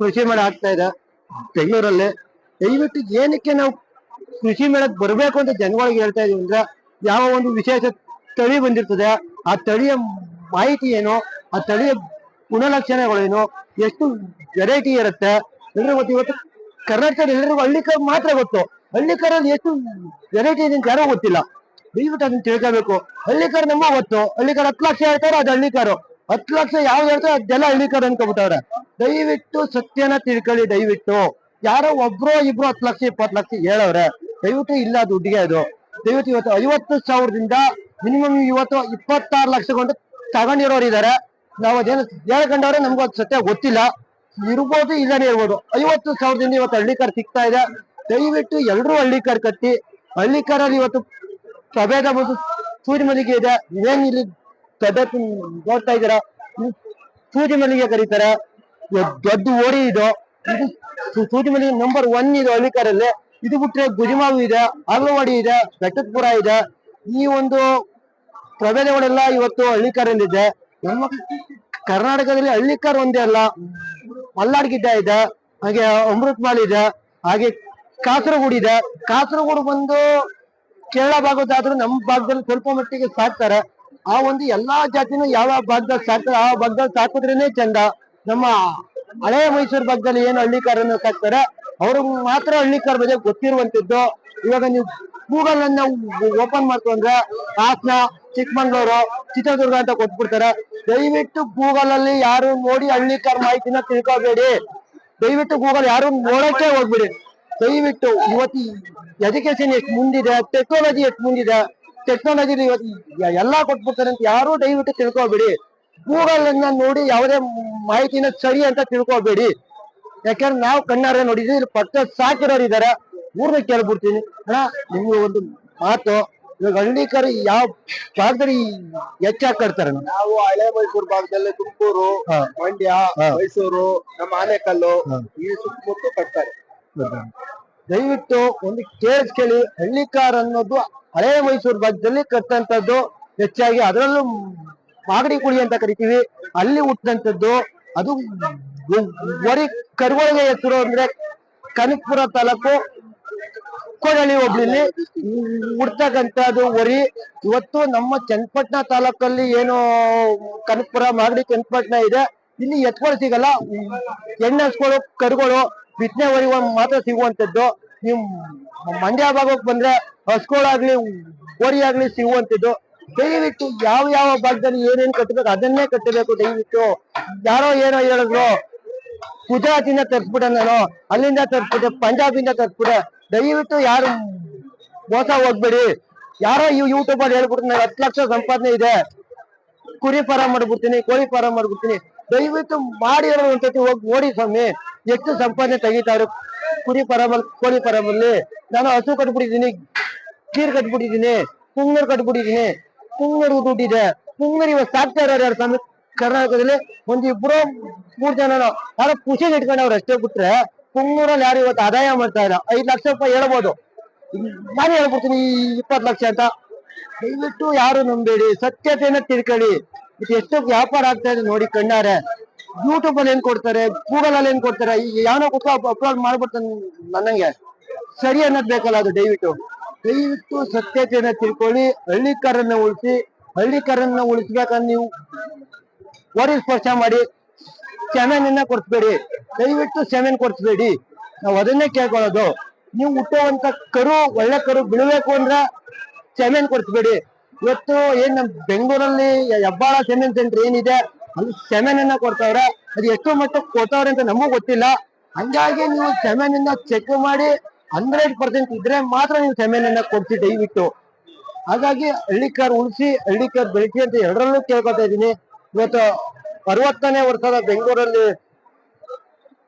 ಕೃಷಿ ಮೇಳ ಆಗ್ತಾ ಇದೆ ಬೆಂಗಳೂರಲ್ಲಿ. ದಯವಿಟ್ಟು ಏನಕ್ಕೆ ನಾವು ಕೃಷಿ ಮೇಳಕ್ಕೆ ಬರಬೇಕು ಅಂತ ಜನಗಳಿಗೆ ಹೇಳ್ತಾ ಇದೀವಿ ಅಂದ್ರೆ ಯಾವ ಒಂದು ವಿಶೇಷ ತಳಿ ಬಂದಿರ್ತದೆ, ಆ ತಳಿಯ ಮಾಹಿತಿ ಏನು, ಆ ತಳಿಯ ಗುಣಲಕ್ಷಣಗಳೇನು ಎಷ್ಟು ವೆರೈಟಿ ಇರುತ್ತೆ, ಎಲ್ರಿಗೂ ಗೊತ್ತು. ಇವತ್ತು ಕರ್ನಾಟಕದ ಎಲ್ರಿಗೂ ಹಳ್ಳಿಕಾರ ಮಾತ್ರ ಗೊತ್ತು. ಹಳ್ಳಿಕಾರಲ್ಲಿ ಎಷ್ಟು ವೆರೈಟಿ ಇದೆ ಯಾರೋ ಗೊತ್ತಿಲ್ಲ. ದಯವಿಟ್ಟು ಅದನ್ನ ತಿಳ್ಕೋಬೇಕು. ಹಳ್ಳಿಕಾರ್ ನಮ್ಮ ಗೊತ್ತು. ಹಳ್ಳಿಕಾರ ಹತ್ತು ಲಕ್ಷ ಹೇಳ್ತಾರೆ, ಅದು ಹಳ್ಳಿಕಾರು. ಹತ್ತು ಲಕ್ಷ ಯಾವ್ದು ಹೇಳ್ತಾರೆ? ಅದೆಲ್ಲ ಹಳ್ಳಿಕಾರ್ ಅನ್ಕೊಬಿಟ್ಟವ್ರೆ. ದಯವಿಟ್ಟು ಸತ್ಯನ ತಿಳ್ಕೊಳ್ಳಿ ದಯವಿಟ್ಟು. ಯಾರೋ ಒಬ್ರು ಇಬ್ರು ಹತ್ತು ಲಕ್ಷ, ಇಪ್ಪತ್ತು ಲಕ್ಷ ಹೇಳವ್ರೆ. ದಯವಿಟ್ಟು ಇಲ್ಲ ದುಡ್ಡಿಗೆ ಅದು. ದಯವಿಟ್ಟು ಇವತ್ತು ಐವತ್ತು ಸಾವಿರದಿಂದ ಮಿನಿಮಮ್ ಇವತ್ತು ಇಪ್ಪತ್ತಾರು ಲಕ್ಷ ಕೊಂಡು ತಗೊಂಡಿರೋರು ಇದಾರೆ. ನಾವು ಅದೇನು ಹೇಳ್ಕೊಂಡವ್ರೆ, ನಮ್ಗೆ ಅದು ಸತ್ಯ ಗೊತ್ತಿಲ್ಲ. ಇರ್ಬೋದು ಇಲ್ಲನೇ ಇರ್ಬೋದು. ಐವತ್ತು ಸಾವಿರದಿಂದ ಇವತ್ತು ಹಳ್ಳಿಕರ್ ಸಿಗ್ತಾ ಇದೆ. ದಯವಿಟ್ಟು ಎಲ್ಲರೂ ಹಳ್ಳಿಕರ್ ಕಟ್ಟಿ. ಹಳ್ಳಿಕರಲ್ಲಿ ಇವತ್ತು ಪ್ರಭೇದ ಸೂರ್ಯ ಮಲ್ಲಿಗೆ ಇದೆ. ಏನ್ ಇಲ್ಲಿ ಪದ್ಧತಿ ನೋಡ್ತಾ ಇದ್ದೀರಾ? ಸೂಜಿ ಮಲ್ಲಿಗೆ ಕರೀತಾರೆ. ದೊಡ್ಡ ಓಡಿ ಇದು. ಇದು ಸು- ಮಲ್ಲಿಗೆ ನಂಬರ್ ಒನ್ ಇದು ಹಳ್ಳಿಕಾರಲ್ಲಿ ಇದು ಬಿಟ್ರೆ ಗುಜಿಮಾವು ಇದೆ ಅರ್ಲವಾಡಿ ಇದೆ ಬೆಟ್ಟದಪುರ ಇದೆ. ಈ ಒಂದು ಪ್ರಭೇದಗಳೆಲ್ಲ ಇವತ್ತು ಹಳ್ಳಿಕಾರಲ್ಲಿದೆ ನಮ್ಮ ಕರ್ನಾಟಕದಲ್ಲಿ ಹಳ್ಳಿಕಾರ್ ಒಂದೇ ಅಲ್ಲ. ಮಲ್ಲಾಡ್ ಗಿಡ್ಡ ಇದೆ, ಹಾಗೆ ಅಮೃತ್ ಮಾಲ್ ಇದೆ, ಹಾಗೆ ಕಾಸರಗೋಡು ಇದೆ. ಕಾಸರಗೋಡು ಬಂದು ಕೇರಳ ಭಾಗದಾದ್ರೂ ನಮ್ಮ ಭಾಗದಲ್ಲಿ ಸ್ವಲ್ಪ ಮಟ್ಟಿಗೆ ಸಾಕ್ತಾರೆ. ಆ ಒಂದು ಎಲ್ಲಾ ಜಾತಿನೂ ಯಾವ ಭಾಗದಲ್ಲಿ ಸಾಕ್ತಾರೆ, ಆ ಭಾಗದಲ್ಲಿ ಸಾಕಿದ್ರೇನೆ ಚಂದ. ನಮ್ಮ ಹಳೆ ಮೈಸೂರು ಭಾಗದಲ್ಲಿ ಏನು ಹಳ್ಳಿಕಾರನ್ನು ಸಾಕ್ತಾರೆ, ಅವ್ರಿಗೆ ಮಾತ್ರ ಹಳ್ಳಿಕಾರ ಬಗ್ಗೆ ಗೊತ್ತಿರುವಂತಿದ್ದು ಇವಾಗ ನೀವು ಗೂಗಲ್ ಅನ್ನ ಓಪನ್ ಮಾಡ್ಕೊಂಡ್ರೆ ಹಾಸನ, ಚಿಕ್ಕಮಂಗ್ಳೂರು, ಚಿತ್ರದುರ್ಗ ಅಂತ ಕೊಟ್ಬಿಡ್ತಾರೆ. ದಯವಿಟ್ಟು ಗೂಗಲ್ ಅಲ್ಲಿ ಯಾರು ನೋಡಿ ಹಳ್ಳಿಕಾರ ಮಾಹಿತಿನ ತಿಳ್ಕೊಬೇಡಿ. ದಯವಿಟ್ಟು ಗೂಗಲ್ ಯಾರು ನೋಡಕ್ಕೆ ಹೋಗ್ಬಿಡಿ. ದಯವಿಟ್ಟು ಇವತ್ತು ಎಜುಕೇಶನ್ ಎಷ್ಟು ಮುಂದಿದೆ ಟೆಕ್ನಾಲಜಿ ಎಷ್ಟು ಮುಂದಿದೆ ಟೆಕ್ನಾಲಜಿ ಇವತ್ತು ಎ- ಎಲ್ಲಾ ಕೊಟ್ಬಿಡ್ತಾರೆ ಅಂತ ಯಾರು ದಯವಿಟ್ಟು ತಿಳ್ಕೊಬೇಡಿ. ಗೂಗಲ್ ಅನ್ನ ನೋಡಿ ಯಾವುದೇ ಮಾಹಿತಿನ ಸರಿ ಅಂತ ತಿಳ್ಕೊಬೇಡಿ. ಯಾಕಂದ್ರೆ ನಾವು ಕಣ್ಣಾರೆ ನೋಡಿದ್ವಿ ಇಲ್ಲಿ ಪಕ್ಕ ಸಾಕಿರೋರು ಇದಾರೆ. ಊರ್ನ ಕೇಳ್ಬಿಡ್ತೀನಿ. ಅಣ್ಣ ನಿಮ್ಗೆ ಒಂದು ಮಾತು. ಇವಾಗ ಹಳ್ಳಿಕರು ಯಾವ ಭಾಗದಲ್ಲಿ ಹೆಚ್ಚಾಗಿ ಕಟ್ತಾರೆ? ನಾವು ಹಳೆ ಮೈಸೂರು ಭಾಗದಲ್ಲಿ ತುಮಕೂರು ಮಂಡ್ಯ ಮೈಸೂರು ನಮ್ಮ ಆನೆಕಲ್ಲು. ಈ ಸುತ್ತಮುತ್ತ ಕಟ್ತಾರೆ. ದಯವಿಟ್ಟು ಒಂದು ಕೇಳಿ ಕೇಳಿ, ಹಳ್ಳಿ ಕಾರ್ ಅನ್ನೋದು ಹಳೆ ಮೈಸೂರು ಭಾಗದಲ್ಲಿ ಕಟ್ಟಂತದ್ದು ಹೆಚ್ಚಾಗಿ ಅದರಲ್ಲೂ ಮಾಗಡಿ ಕುಳಿ ಅಂತ ಕರಿತೀವಿ. ಅಲ್ಲಿ ಹುಟ್ಟಂತದ್ದು ಅದು ವರಿ ಕರುಗಳಿಗೆ ಹೆಸರು ಅಂದ್ರೆ ಕನಕಪುರ ತಾಲೂಕು ಕೊಡಳಿ ಹೋಬ್ಳಿಲಿ ಹುಡ್ತಕ್ಕಂಥದ್ದು ವರಿ. ಇವತ್ತು ನಮ್ಮ ಚನ್ನಪಟ್ಟಣ ತಾಲೂಕಲ್ಲಿ ಏನು ಕನಕಪುರ ಮಾಗಡಿ ಚನ್ನಪಟ್ಟಣ ಇದೆ. ಇಲ್ಲಿ ಎತ್ಕೊಳ್ ಸಿಗಲ್ಲ. ಎಣ್ಣೆಸ್ಗಳು ಕರುಗಳು. ಬಿತ್ತನೆ ಒಂದು ಮಾತ್ರ ಸಿಗುವಂತದ್ದು ನಿಮ್ ಮಂಡ್ಯ ಭಾಗಕ್ಕೆ ಬಂದ್ರೆ ಹಸ್ಗಳಾಗ್ಲಿ ಓರಿ ಆಗ್ಲಿ ಸಿಗುವಂತದ್ದು ದಯವಿಟ್ಟು ಯಾವ ಯಾವ ಭಾಗದಲ್ಲಿ ಏನೇನ್ ಕಟ್ಟಬೇಕು ಅದನ್ನೇ ಕಟ್ಟಬೇಕು ದಯವಿಟ್ಟು. ಯಾರೋ ಏನೋ ಹೇಳಿದ್ರು, ಗುಜರಾತಿಂದ ತರ್ಸ್ಬಿಟ್ಟೆ ನಾನು, ಅಲ್ಲಿಂದ ತರ್ಸ್ಬಿಟ್ಟೆ, ಪಂಜಾಬಿಂದ ತರ್ಸ್ಬಿಟ್ಟೆ. ದಯವಿಟ್ಟು ಯಾರು ಮೋಸ ಹೋಗ್ಬೇಡಿ. ಯಾರೋ ಯೂಟ್ಯೂಬ್ ಅಲ್ಲಿ ಹೇಳ್ಬಿಟ್ಟು ನಾನು ಹತ್ತು ಲಕ್ಷ ಸಂಪಾದನೆ ಇದೆ. ಕುರಿ ಫಾರಂ ಮಾಡ್ಬಿಡ್ತೀನಿ, ಕೋಳಿ ಫಾರಂ ಮಾಡ್ಬಿಡ್ತೀನಿ. ದಯವಿಟ್ಟು ಮಾಡಿರೋ ಒಂದ್ಸತಿ ಹೋಗಿ ನೋಡಿ ಸ್ವಾಮಿ. ಎಷ್ಟು ಸಂಪಾದನೆ ತೆಗಿತಾರೆ? ಕುರಿ ಪರಮ ಅಲ್ಲಿ, ಕೋಳಿ ಪರಮಲ್ಲಿ ನಾನು ಹಸು ಕಟ್ಬಿಟ್ಟಿದ್ದೀನಿ, ಕೀರ್ ಕಟ್ಬಿಟ್ಟಿದ್ದೀನಿ, ಪುಂಗರ್ ಕಟ್ಬಿಟ್ಟಿದ್ದೀನಿ. ಪುಂಗರ್ ದುಡ್ಡಿದೆ. ಪುಂಗರ್ ಇವಾಗ ಸಾಕ್ತಾ ಯಾರು ಸ್ವಾಮಿ? ಕರ್ನಾಟಕದಲ್ಲಿ ಒಂದ್ ಇಬ್ರು, ಮೂರ್ ಜನ ಯಾರೋ ಖುಷಿಗೆ ಇಟ್ಕೊಂಡವ್ರು ಅಷ್ಟೇ ಬಿಟ್ರೆ ಕುಂಗೂರಲ್ಲಿ ಯಾರು ಇವತ್ತು ಆದಾಯ ಮಾಡ್ತಾ ಇಲ್ಲ. ಐದ್ ಲಕ್ಷ ರೂಪಾಯಿ ಹೇಳ್ಬೋದು. ನಾನು ಹೇಳ್ಬಿಡ್ತೀನಿ, ಈ ಇಪ್ಪತ್ತು ಲಕ್ಷ ಅಂತ. ದಯವಿಟ್ಟು ಯಾರು ನಂಬೇಡಿ. ಸತ್ಯತೆಯನ್ನ ತಿಳ್ಕೊಳ್ಳಿ. ಇದು ಎಷ್ಟು ವ್ಯಾಪಾರ ಆಗ್ತಾ ಇದೆ ನೋಡಿ ಕಣ್ಣಾರೆ. ಯೂಟ್ಯೂಬ್ ಅಲ್ಲಿ ಏನ್ ಕೊಡ್ತಾರೆ ಗೂಗಲ್ ಅಲ್ಲಿ ಏನ್ ಕೊಡ್ತಾರೆ ಯಾವನೋ ಅಪ್ಲೋಡ್ ಮಾಡ್ಬಿಡ್ತಾನೆ ನನ್ನಂಗೆ ಸರಿ ಅನ್ನೋದ್ ಬೇಕಲ್ಲ ಅದು, ದಯವಿಟ್ಟು. ದಯವಿಟ್ಟು ಸತ್ಯತೆಯನ್ನ ತಿಳ್ಕೊಳ್ಳಿ, ಹಳ್ಳಿಕಾರನ್ನ ಉಳಿಸಿ, ಹಳ್ಳಿಕಾರನ್ನ ಉಳಿಸ್ಬೇಕಂದ್ರೆ ನೀವು ಓಡಿ ಸ್ಪರ್ಶ ಮಾಡಿ, ಸೆಮೆನನ್ನ ಕೊಡ್ಸ್ಬೇಡಿ. ದಯವಿಟ್ಟು ಸೆಮೆನ್ ಕೊಡ್ಸ್ಬೇಡಿ. ನಾವು ಅದನ್ನೇ ಕೇಳ್ಕೊಳ್ಳೋದು. ನೀವು ಹುಟ್ಟುವಂತ ಕರು, ಒಳ್ಳೆ ಕರು ಬಿಡಬೇಕು ಅಂದ್ರೆ ಸೆಮೆನ್ ಕೊಡ್ಸ್ಬೇಡಿ. ಇವತ್ತು ಏನ್ ನಮ್ ಬೆಂಗಳೂರಲ್ಲಿ ಹೆಬ್ಬಾಳ ಸೆಮೆನ್ ಸೆಂಟರ್ ಏನಿದೆ ಅಲ್ಲಿ ಸೆಮೆನನ್ನ ಕೊಡ್ತಾವ್ರೆ ಅದು ಎಷ್ಟು ಮಟ್ಟಕ್ಕೆ ಕೊಡ್ತಾವ್ರೆ ಅಂತ ನಮಗೂ ಗೊತ್ತಿಲ್ಲ. ಹಂಗಾಗಿ ನೀವು ಸೆಮೆನನ್ನ ಚೆಕ್ ಮಾಡಿ ಹಂಡ್ರೆಡ್ ಪರ್ಸೆಂಟ್ ಇದ್ರೆ ಮಾತ್ರ ನೀವು ಸೆಮೆನನ್ನ ಕೊಡ್ತಿ ದಯವಿಟ್ಟು. ಹಾಗಾಗಿ ಹಳ್ಳಿ ಕಾರ್ ಉಳಿಸಿ ಹಳ್ಳಿಕಾರ್ ಬೆಳೆಸಿ ಅಂತ ಎರಡರಲ್ಲೂ ಕೇಳ್ಕೊತಾ ಇದ್ದೀನಿ. ಇವತ್ತು ಅರವತ್ತನೇ ವರ್ಷದ ಬೆಂಗಳೂರಲ್ಲಿ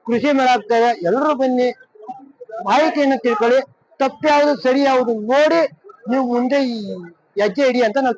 ಕೃಷಿ ಮೇಳ ಎಲ್ಲರೂ ಬನ್ನಿ, ಮಾಹಿತಿಯನ್ನು ತಿಳ್ಕೊಳ್ಳಿ. ತಪ್ಪು ಯಾವುದು, ಸರಿ ಯಾವುದು ನೋಡಿ ನೀವು ಮುಂದೆ ಈ ಹೆಜ್ಜೆ ಇಡಿ ಅಂತ ನಾವು